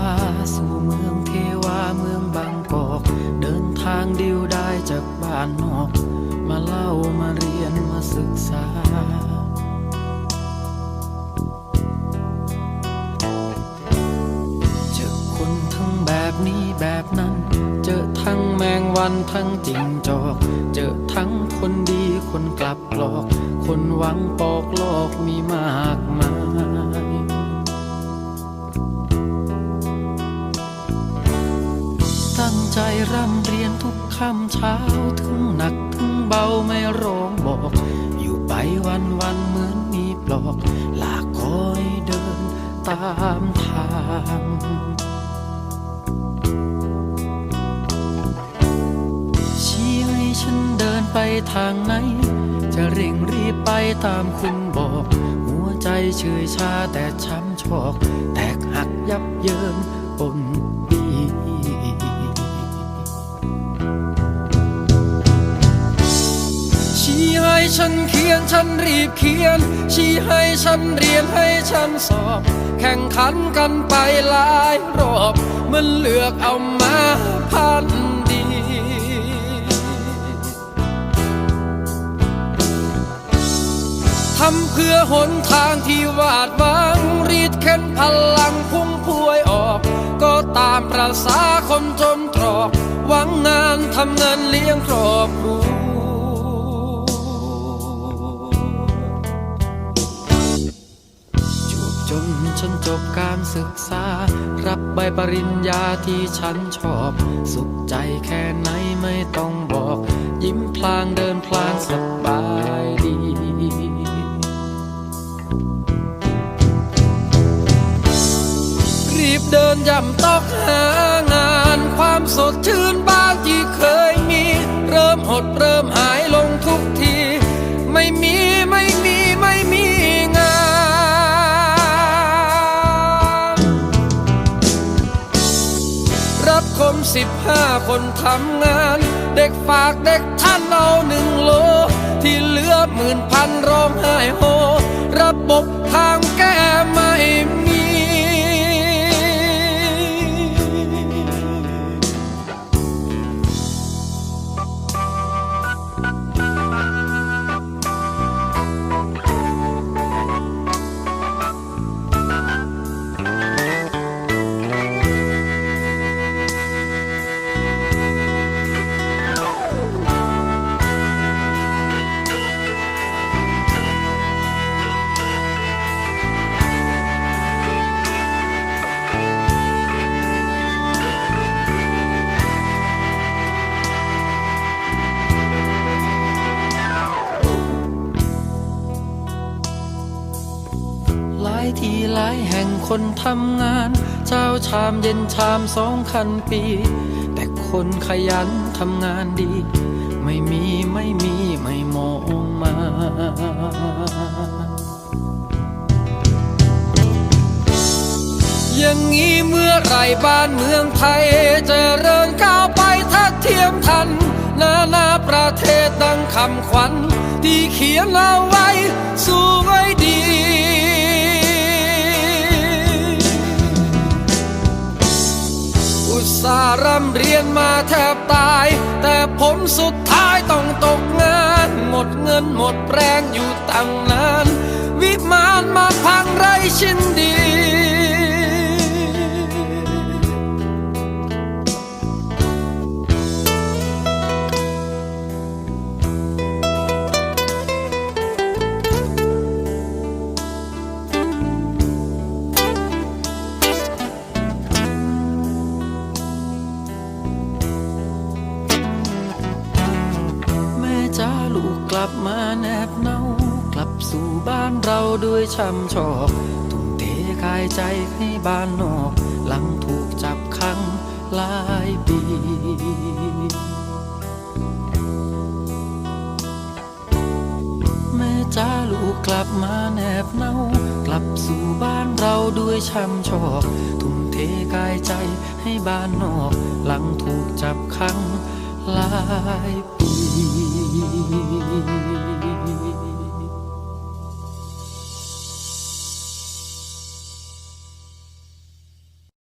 า สู่เมืองเทวาเมืองบางกอก เดินทางเดียวได้จากบ้านนอก มาเล่ามาเรียนมาศึกษา เจอคนทั้งแบบนี้แบบนั้น เจอทั้งแมงวันทั้งจริงจอก เจอทั้งคนดีคนกลับหลอก คนหวังปอกโลกมีมากมาย งใจร่ำเรียนทุกค่ำเช้าถึงหนักถึงเบาไม่ร้องบอก อยู่ไปวันวันเหมือนมีปลอกลากคอยเดินตามทางชี้ให้ฉันเดินไปทางไหน จะเร่งรีบไปตามคุณบอก หัวใจเฉยชาแต่ช้ำชอก แตกหักยับเยินปน ฉันเขียนฉันรีบเขียน ชี้ให้ฉันเรียนให้ฉันสอบ แข่งขันกันไปหลายรอบมันเลือกเอามาพันดี ทำเพื่อหนทางที่วาดหวัง รีดเข็นพลังพุ่งพวยออก ก็ตามประษาคนจนตรอก หวังงานทำเงินเลี้ยงครอบครัว ฉันจบการศึกษา รับใบปริญญาที่ฉันชอบ สุขใจแค่ไหนไม่ต้องบอก ยิ้มพลางเดินพลางสบายดีรีบเดินย่ำตอกหางาน ความสดชื่นบ้างที่เคยมี เริ่มหดเริ่มหายลงทุกที ไม่มีไม่มี สิบห้าคนทำงาน เด็กฝากเด็กท่านเอาหนึ่งโล ที่เหลือหมื่นพันร้องไห้โฮ ระบบทางแก้ไม่ายที่หลายแห่งคนทำงานเช้าชามเย็นชามสองคันปี แต่คนขยันทำงานดี ไม่มีไม่มีไม่มองมาอย่างนี้เมื่อไรบ้านเมืองไทยจะเริญก้าวไปถ้าเทียมทัน นานาประเทศดังคำขวัญ ที่เขียนเอาไว้ สู้ไว้ ร่ำเรียนมาแทบตาย แต่ผลสุดท้ายต้องตกงาน หมดเงินหมดแรงอยู่ตั้งนาน วิมานมาพังไรชิ้นดี จ้าลูกกลับมาแนบเนากลับสู่บ้านเราด้วยช้ำชอกทุ่มเทกายใจให้บ้านนอก หลังถูกจับขังหลายปีแม่จ้าลูกกลับมาแนบเนา กลับสู่บ้านเราด้วยช้ำชอกทุ่มเทกายใจให้บ้านนอก หลังถูกจับขังหลายปี